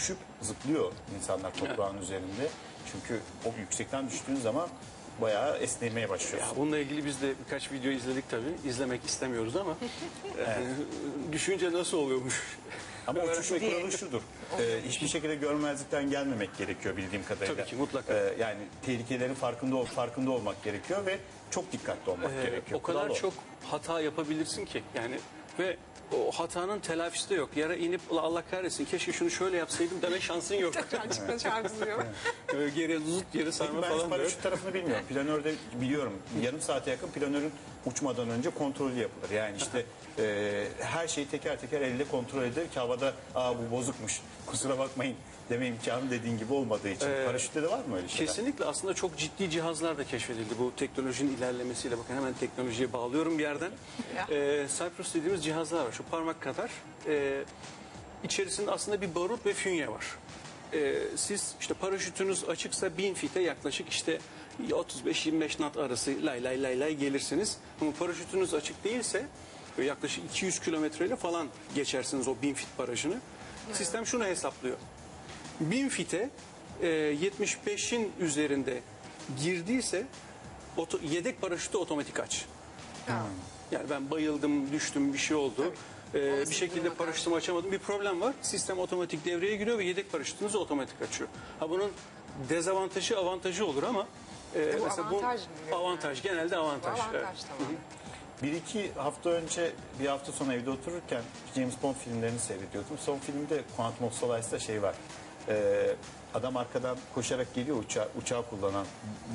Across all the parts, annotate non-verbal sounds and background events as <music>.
düşüp zıplıyor insanlar toprağın üzerinde. Çünkü o yüksekten düştüğün zaman bayağı esnemeye Ya başlıyorsun. bununla ilgili biz de birkaç video izledik tabii. İzlemek istemiyoruz ama <laughs> e, <laughs> düşünce nasıl oluyormuş? Ama uçuşun ettim. kuralı şudur. <laughs> Ee, hiçbir şekilde görmezlikten gelmemek gerekiyor bildiğim kadarıyla. Tabii ki, mutlaka. Ee, yani tehlikelerin farkında ol- farkında olmak gerekiyor ve çok dikkatli olmak Ee, gerekiyor. o kadar Kural çok hata yapabilirsin ki yani ve o hatanın telafisi de yok. Yere inip "Ulan Allah kahretsin keşke şunu şöyle yapsaydım deme <laughs> şansın yok. Çıkma çarpılıyor. Ee, geri zıt geri sarma Peki ben falan da yok. paraşüt tarafını bilmiyorum. Planörde biliyorum. Yarım saate yakın planörün uçmadan önce kontrolü yapılır. Yani işte e, her şeyi teker teker elle kontrol edilir ki havada aa bu bozukmuş kusura bakmayın deme imkanı dediğin gibi olmadığı için. Paraşütte de var mı öyle şeyler? Kesinlikle aslında çok ciddi cihazlar da keşfedildi bu teknolojinin ilerlemesiyle. Bakın hemen teknolojiye bağlıyorum bir yerden. Ee, Cypress dediğimiz cihazlar var. Şu parmak kadar. Ee, içerisinde aslında bir barut ve fünye var. Ee, siz işte paraşütünüz açıksa 1000 fite yaklaşık işte 35-25 knot arası lay lay lay lay gelirsiniz. Ama paraşütünüz açık değilse yaklaşık 200 kilometreyle falan geçersiniz o 1000 fit barajını. Sistem şunu hesaplıyor. 1000 fite e, 75'in üzerinde girdiyse oto- yedek paraşütü otomatik aç. Yani ben bayıldım, düştüm, bir şey oldu. Ee, bir şekilde paraşütümü açamadım. Bir problem var. Sistem otomatik devreye giriyor ve yedek paraşütünüzü otomatik açıyor. Ha bunun dezavantajı, avantajı olur ama e, bu mesela avantaj mı? bu avantaj, genelde Bu avantaj. avantaj Evet. tamam. Bir iki hafta önce bir hafta sonra evde otururken James Bond filmlerini seyrediyordum. Son filmde Quantum of Solace'da şey var. Ee, adam arkadan koşarak geliyor uçağı, uçağı kullanan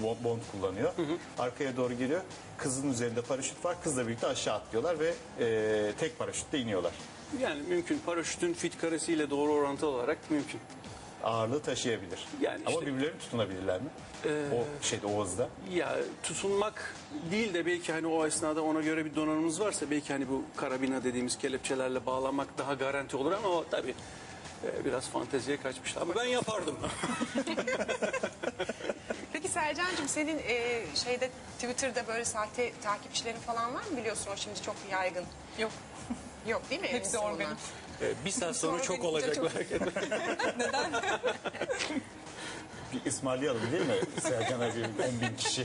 Bo- Bond kullanıyor. Arkaya doğru geliyor. Kızın üzerinde paraşüt var. Kızla birlikte aşağı atlıyorlar ve e, tek paraşütle iniyorlar. Yani mümkün. Paraşütün fit karesiyle doğru orantılı olarak mümkün. Ağırlığı taşıyabilir. Yani Ama işte- birbirlerini tutunabilirler mi? o şeyde o hızda. Ya tutunmak değil de belki hani o esnada ona göre bir donanımımız varsa belki hani bu karabina dediğimiz kelepçelerle bağlanmak daha garanti olur ama o tabii e, biraz fanteziye kaçmış. Ama ben yapardım. <laughs> Peki Sercan'cığım senin e, şeyde Twitter'da böyle sahte takipçilerin falan var mı biliyorsun o şimdi çok yaygın. Yok. Yok değil mi? Hepsi organik. E, bir saat sonra çok Organik olacak çok-. <laughs> <laughs> Neden? Bir ısmarlayalım değil mi Serkan abi 10 bin kişi.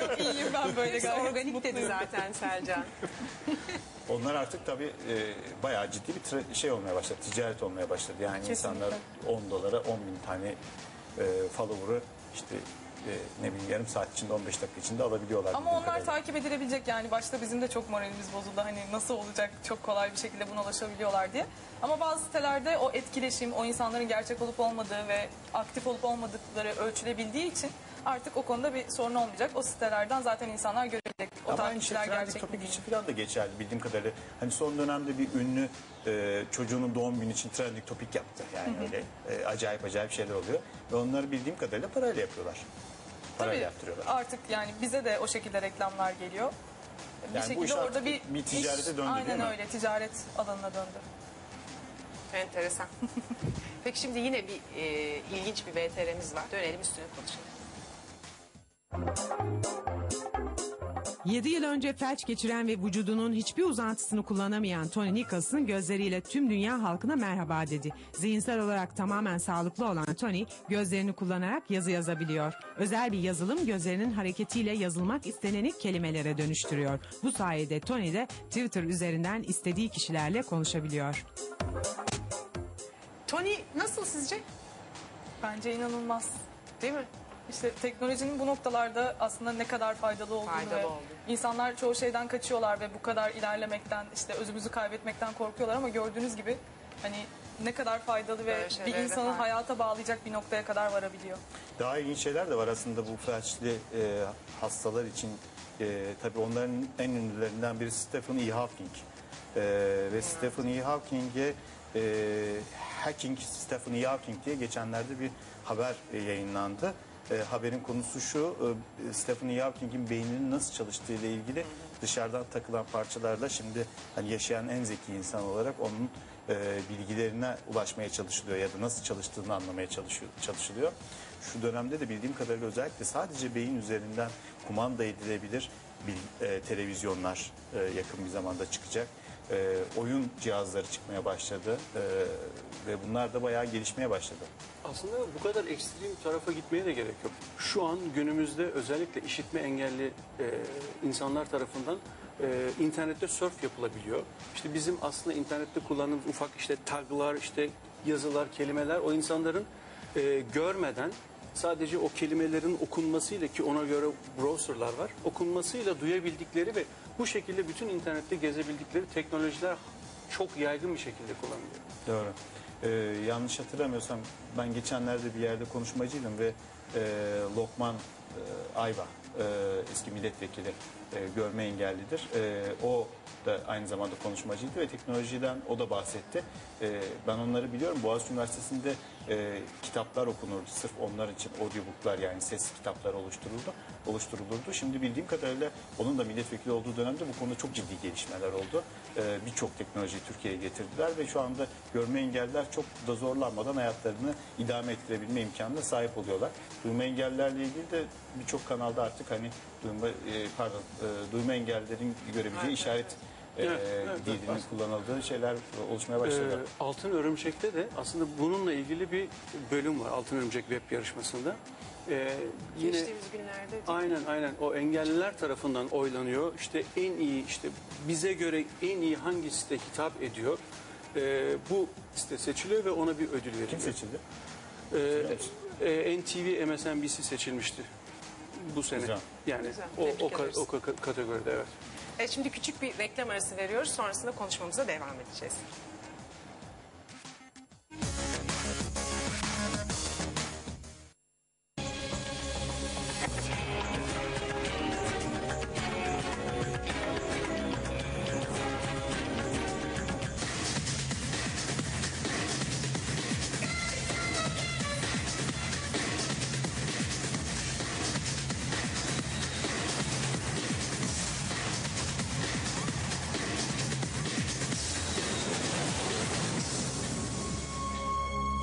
Yok iyiyim ben böyle Hepsi gayet organik dedi zaten Sercan. <laughs> Onlar artık tabii e, bayağı ciddi bir şey olmaya başladı, ticaret olmaya başladı. Yani Kesinlikle. insanlar 10 dolara 10 bin tane e, follower'ı işte e, ne bileyim yarım saat içinde 15 dakika içinde alabiliyorlar. Ama onlar kadarıyla. takip edilebilecek yani başta bizim de çok moralimiz bozuldu. Hani nasıl olacak çok kolay bir şekilde buna ulaşabiliyorlar diye. Ama bazı sitelerde o etkileşim, o insanların gerçek olup olmadığı ve aktif olup olmadıkları ölçülebildiği için artık o konuda bir sorun olmayacak. O sitelerden zaten insanlar görebilecek. O Ama aynı şey takipçiler trending gerçek mi topik için falan da geçerli bildiğim kadarıyla. Hani son dönemde bir ünlü e, çocuğunun doğum günü için trending topik yaptı. Yani öyle e, acayip acayip şeyler oluyor. Ve onları bildiğim kadarıyla parayla yapıyorlar. Parayla Tabii yaptırıyorlar. artık yani bize de o şekilde reklamlar geliyor. Bir Yani bu şekilde iş orada artık bir, bir ticarete iş- döndü değil Aynen mi? öyle ticaret alanına döndü. Enteresan. <laughs> Peki şimdi yine bir e, ilginç bir VTR'miz var. Dönelim üstüne konuşalım. 7 yıl önce felç geçiren ve vücudunun hiçbir uzantısını kullanamayan Tony Nicholson gözleriyle tüm dünya halkına merhaba dedi. Zihinsel olarak tamamen sağlıklı olan Tony gözlerini kullanarak yazı yazabiliyor. Özel bir yazılım gözlerinin hareketiyle yazılmak isteneni kelimelere dönüştürüyor. Bu sayede Tony de Twitter üzerinden istediği kişilerle konuşabiliyor. Tony nasıl sizce? Bence inanılmaz. Değil mi? İşte teknolojinin bu noktalarda aslında ne kadar faydalı olduğunu Faydalı ve oldu. insanlar çoğu şeyden kaçıyorlar ve bu kadar ilerlemekten işte özümüzü kaybetmekten korkuyorlar ama gördüğünüz gibi hani ne kadar faydalı ve Böyle bir şeylere de insanı faydalı. hayata bağlayacak bir noktaya kadar varabiliyor. Daha ilginç şeyler de var aslında bu felçli e, hastalar için. E, tabii onların en ünlülerinden biri Stephen E. Hawking. E, ve Stephen E. Hawking'e e, Hacking Stephen E. Hawking diye geçenlerde bir haber e, yayınlandı. E, haberin konusu şu, e, Stephen E. Hawking'in beyninin nasıl çalıştığı ile ilgili dışarıdan takılan parçalarla şimdi hani yaşayan en zeki insan olarak onun e, bilgilerine ulaşmaya çalışılıyor ya da nasıl çalıştığını anlamaya çalışıyor, çalışılıyor. Şu dönemde de bildiğim kadarıyla özellikle sadece beyin üzerinden kumanda edilebilir bil- e, televizyonlar e, yakın bir zamanda çıkacak. E, oyun cihazları çıkmaya başladı E, ve bunlar da bayağı gelişmeye başladı. Aslında bu kadar ekstrem tarafa gitmeye de gerek yok. Şu an günümüzde özellikle işitme engelli e, insanlar tarafından e, internette surf yapılabiliyor. İşte bizim aslında internette kullandığımız ufak işte taglar, işte yazılar, kelimeler o insanların e, görmeden sadece o kelimelerin okunmasıyla ki ona göre browserlar var, okunmasıyla duyabildikleri ve bu şekilde bütün internette gezebildikleri teknolojiler çok yaygın bir şekilde kullanılıyor. Doğru. Ee, yanlış hatırlamıyorsam ben geçenlerde bir yerde konuşmacıydım ve e, Lokman e, Ayva e, eski milletvekili e, görme engellidir. E, o da aynı zamanda konuşmacıydı ve teknolojiden o da bahsetti. E, ben onları biliyorum. Boğaziçi Üniversitesi'nde e, kitaplar okunurdu. Sırf onlar için audiobooklar yani ses kitapları oluşturuldu. oluşturulurdu. Şimdi bildiğim kadarıyla onun da milletvekili olduğu dönemde bu konuda çok ciddi gelişmeler oldu. E, Birçok teknolojiyi Türkiye'ye getirdiler ve şu anda görme engelliler çok da zorlanmadan hayatlarını idame ettirebilme imkanına sahip oluyorlar. Duyma engellilerle ilgili de birçok kanalda artık hani duyma e, pardon e, duyma engellilerin görebileceği işaret e, Evet, evet, dilinin evet. kullanıldığı şeyler oluşmaya başladı. Ee, Altın Örümcek'te de aslında bununla ilgili bir bölüm var Altın Örümcek web yarışmasında. Ee, yine Geçtiğimiz günlerde aynen aynen o engelliler tarafından oylanıyor. İşte en iyi işte bize göre en iyi hangi site hitap ediyor. Ee, bu site seçiliyor ve ona bir ödül veriliyor. Kim seçildi? Ee, e, NTV MSNBC seçilmişti bu sene. Güzel. Yani Güzel, o, tebrik o, ka- ederiz. o ka- kategoride evet. Evet, şimdi küçük bir reklam arası veriyoruz. Sonrasında konuşmamıza devam edeceğiz.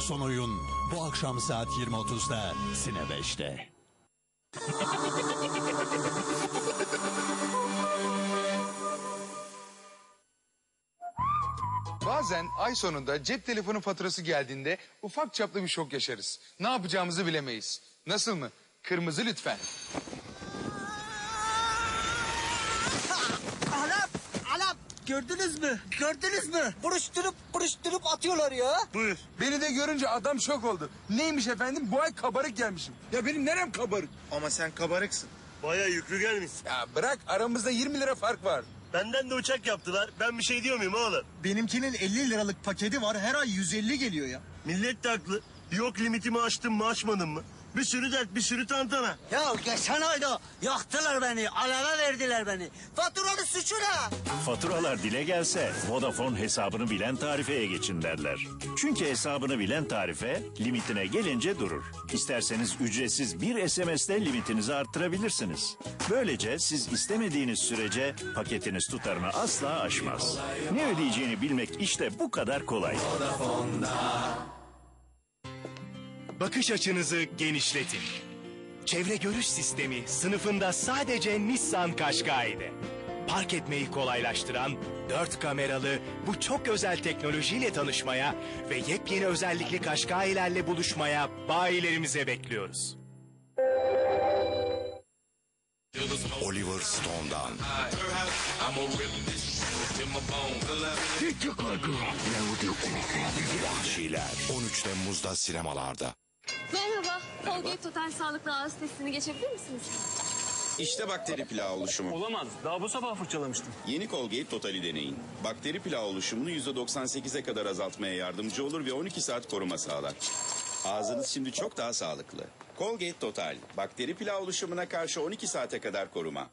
Son oyun bu akşam saat 20.30'da Sine 5'te. Bazen ay sonunda cep telefonu faturası geldiğinde ufak çaplı bir şok yaşarız. Ne yapacağımızı bilemeyiz. Nasıl mı? Kırmızı lütfen. Gördünüz mü? Gördünüz mü? Buruşturup buruşturup atıyorlar ya. Buyur. Beni de görünce adam şok oldu. Neymiş efendim? Bu ay kabarık gelmişim. Ya benim nerem kabarık? Ama sen kabarıksın. Baya yüklü gelmişsin. Ya bırak aramızda 20 lira fark var. Benden de uçak yaptılar. Ben bir şey diyor muyum oğlum? Benimkinin 50 liralık paketi var her ay 150 geliyor ya. Millet de haklı. Yok limitimi aştım mı aşmadım mı? Bir sürü dert bir sürü tantana. Ya geçen ayda yaktılar beni, aleve verdiler beni. Faturanın suçu ne? Faturalar dile gelse Vodafone hesabını bilen tarifeye geçin derler. Çünkü hesabını bilen tarife limitine gelince durur. İsterseniz ücretsiz bir SMS'te limitinizi arttırabilirsiniz. Böylece siz istemediğiniz sürece paketiniz tutarını asla aşmaz. Ne ödeyeceğini bilmek işte bu kadar kolay. Bakış açınızı genişletin. Çevre görüş sistemi sınıfında sadece Nissan Qashqai'de. Park etmeyi kolaylaştıran dört kameralı bu çok özel teknolojiyle tanışmaya ve yepyeni özellikli Qashqai'lerle buluşmaya bayilerimize bekliyoruz. Oliver Stone'dan. Vahşiler 13 Temmuz'da sinemalarda. Merhaba. Colgate Total Sağlıklı Ağız testini geçebilir misiniz? İşte bakteri plağı oluşumu. Olamaz. Daha bu sabah fırçalamıştım. Yeni Colgate Total'i deneyin. Bakteri plağı oluşumunu %98'e kadar azaltmaya yardımcı olur ve 12 saat koruma sağlar. Ağzınız şimdi çok daha sağlıklı. Colgate Total, bakteri plağı oluşumuna karşı 12 saate kadar koruma.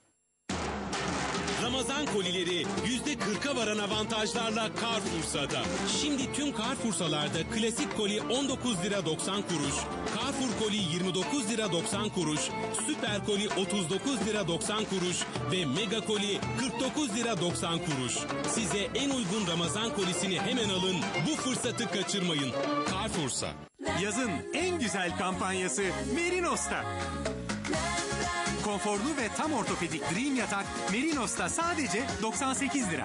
Ramazan kolileri yüzde kırka varan avantajlarla Carrefour'sa'da. Şimdi tüm Carrefour'salarda klasik koli 19 lira 90 kuruş, Carrefour koli 29 lira 90 kuruş, Süper koli 39 lira 90 kuruş ve Mega koli 49 lira 90 kuruş. Size en uygun Ramazan kolisini hemen alın, bu fırsatı kaçırmayın. Carrefour'sa. Yazın en güzel kampanyası Merinos'ta. Konforlu ve tam ortopedik Dream yatak Merinos'ta sadece 98 lira.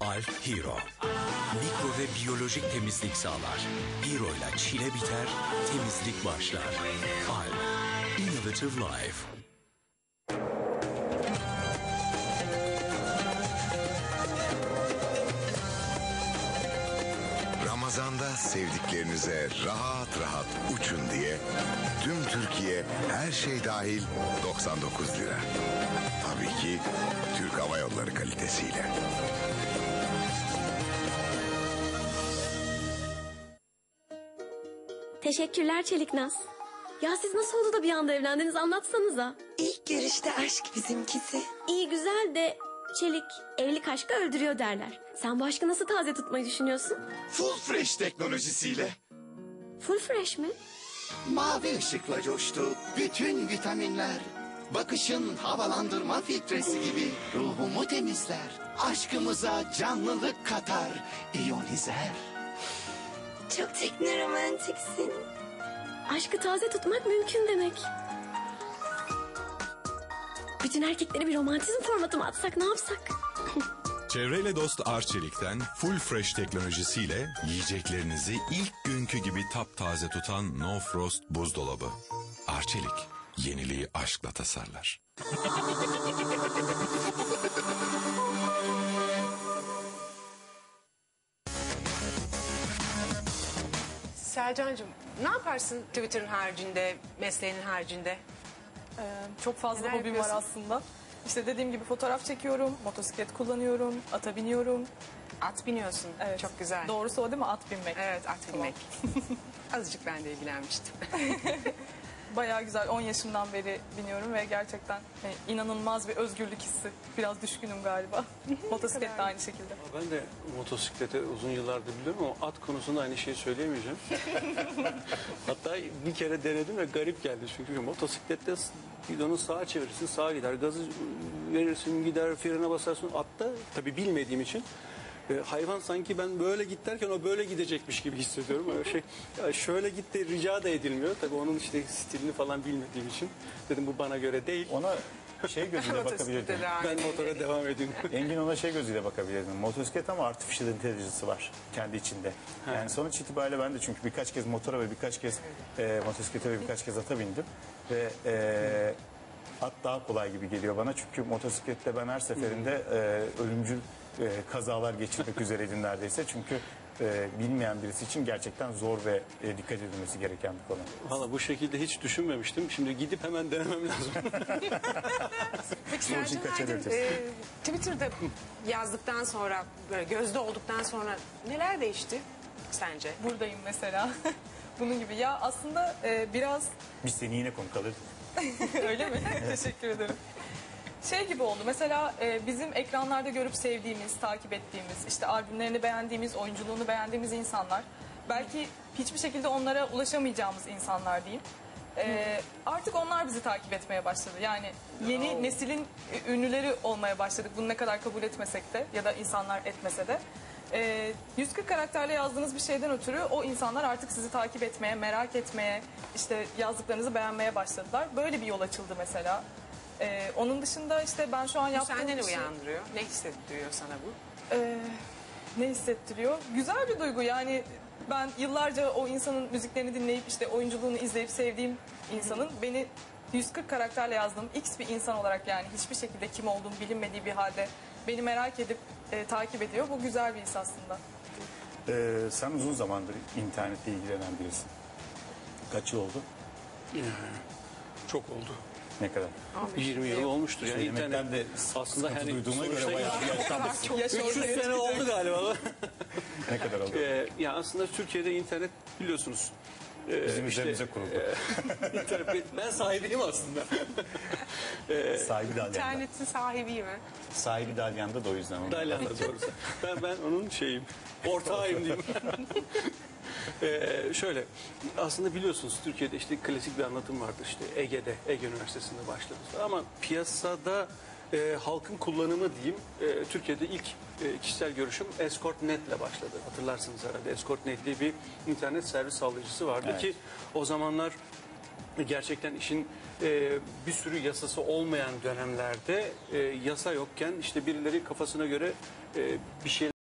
Alp Hero. Mikro ve biyolojik temizlik sağlar. Hero ile çile biter, temizlik başlar. Alp. Innovative Life. Ramazanda sevdiklerinize rahat rahat uçun diye tüm Türkiye her şey dahil 99 lira. Tabii ki Türk Hava Yolları kalitesiyle. Teşekkürler Çeliknaz. Ya siz nasıl oldu da bir anda evlendiniz anlatsanıza. İlk görüşte aşk bizimkisi. İyi güzel de Çelik evlilik aşkı öldürüyor derler. Sen bu aşkı nasıl taze tutmayı düşünüyorsun? Full Fresh teknolojisiyle. Full fresh mi? Mavi ışıkla coştu bütün vitaminler. Bakışın havalandırma filtresi gibi ruhumu temizler. Aşkımıza canlılık katar, iyonizer. Çok teknoromantiksin. Aşkı taze tutmak mümkün demek. Bütün erkekleri bir romantizm formatı mı atsak ne yapsak? <laughs> Çevreyle dost Arçelik'ten Full Fresh teknolojisiyle yiyeceklerinizi ilk günkü gibi taptaze tutan No Frost buzdolabı. Arçelik, yeniliği aşkla tasarlar. Selcan'cığım ne yaparsın Twitter'ın haricinde, mesleğinin haricinde? Ee, çok fazla Neler hobim var yapıyorsun? aslında. İşte dediğim gibi fotoğraf çekiyorum, motosiklet kullanıyorum, ata biniyorum. At biniyorsun. Evet. Çok güzel. Doğrusu o değil mi? At binmek. Evet at binmek. <laughs> Azıcık ben de ilgilenmiştim. <laughs> Bayağı güzel. 10 yaşımdan beri biniyorum ve gerçekten hani, inanılmaz bir özgürlük hissi. Biraz düşkünüm galiba. Motosiklet de aynı şekilde. Ben de motosiklete uzun yıllardır biliyorum ama at konusunda aynı şeyi söyleyemeyeceğim. <laughs> Hatta bir kere denedim ve garip geldi çünkü motosiklette gidonu sağa çevirirsin sağa gider. Gazı verirsin gider frene basarsın. Atta tabii bilmediğim için e, hayvan sanki ben böyle git derken o böyle gidecekmiş gibi hissediyorum. Öyle şey şöyle git de rica da edilmiyor. Tabii onun işte stilini falan bilmediğim için dedim bu bana göre değil. Ona şey gözüyle bakabilirdin. Ben motora devam edeyim. Engin ona şey gözüyle bakabilirdin. Motosiklet ama artificial intelligence'ı var kendi içinde. Yani sonuç itibariyle ben de çünkü birkaç kez motora ve birkaç kez e, motosiklete ve birkaç kez ata bindim. Ve e, at daha kolay gibi geliyor bana. Çünkü motosiklette ben her seferinde e, ölümcül e, kazalar geçirmek üzereydim neredeyse. Çünkü e, bilmeyen birisi için gerçekten zor ve e, dikkat edilmesi gereken bir konu. Valla bu şekilde hiç düşünmemiştim. Şimdi gidip hemen denemem lazım. <laughs> Peki kaçar Aydın, e, Twitter'da yazdıktan sonra, böyle gözde olduktan sonra neler değişti sence? Buradayım mesela. <laughs> Bunun gibi. Ya aslında e, biraz Biz seni yine konuk alırdık. <laughs> Öyle mi? Teşekkür ederim. Şey gibi oldu mesela e, bizim ekranlarda görüp sevdiğimiz, takip ettiğimiz, işte albümlerini beğendiğimiz, oyunculuğunu beğendiğimiz insanlar belki hiçbir şekilde onlara ulaşamayacağımız insanlar diyeyim. E, artık onlar bizi takip etmeye başladı. Yani yeni neslin e, ünlüleri olmaya başladık. Bunu ne kadar kabul etmesek de ya da insanlar etmese de. E, 140 karakterle yazdığınız bir şeyden ötürü o insanlar artık sizi takip etmeye, merak etmeye, işte yazdıklarınızı beğenmeye başladılar. Böyle bir yol açıldı mesela. Ee, onun dışında işte ben şu an yaptığım sende ne şey- uyandırıyor? Ne hissettiriyor sana bu? Ee, ne hissettiriyor? Güzel bir duygu yani ben yıllarca o insanın müziklerini dinleyip işte oyunculuğunu izleyip sevdiğim insanın beni 140 karakterle yazdığım X bir insan olarak yani hiçbir şekilde kim olduğum bilinmediği bir halde beni merak edip e, takip ediyor. Bu güzel bir his aslında. Ee, sen uzun zamandır internetle ilgilenen birisin. Kaç yıl oldu? Çok oldu. Ne kadar? 20 yıl olmuştur yani internet de aslında hani duyduğuma göre bayağı yaşlanmışsın. Yaş 300 ortaya sene oldu galiba. <laughs> Ne kadar oldu? Ee, ya aslında Türkiye'de internet biliyorsunuz. Ee, Bizim işte, üzerimize kuruldu. e, <laughs> internet, ben sahibiyim aslında. <laughs> Ee, Sahibi Dalyan'da. İnternetin sahibiyim mi? Sahibi Dalyan'da da o yüzden. Dalyan'da doğrusu. Ben, ben onun şeyim, ortağıyım diyeyim. Ee, şöyle, aslında biliyorsunuz Türkiye'de işte klasik bir anlatım vardır işte Ege'de, Ege Üniversitesi'nde başladı. Ama piyasada e, halkın kullanımı diyeyim, e, Türkiye'de ilk e, kişisel görüşüm Escort.net ile başladı. Hatırlarsınız herhalde. Escort.net diye bir internet servis sağlayıcısı vardı Evet. ki o zamanlar gerçekten işin e, bir sürü yasası olmayan dönemlerde e, yasa yokken işte birileri kafasına göre e, bir şey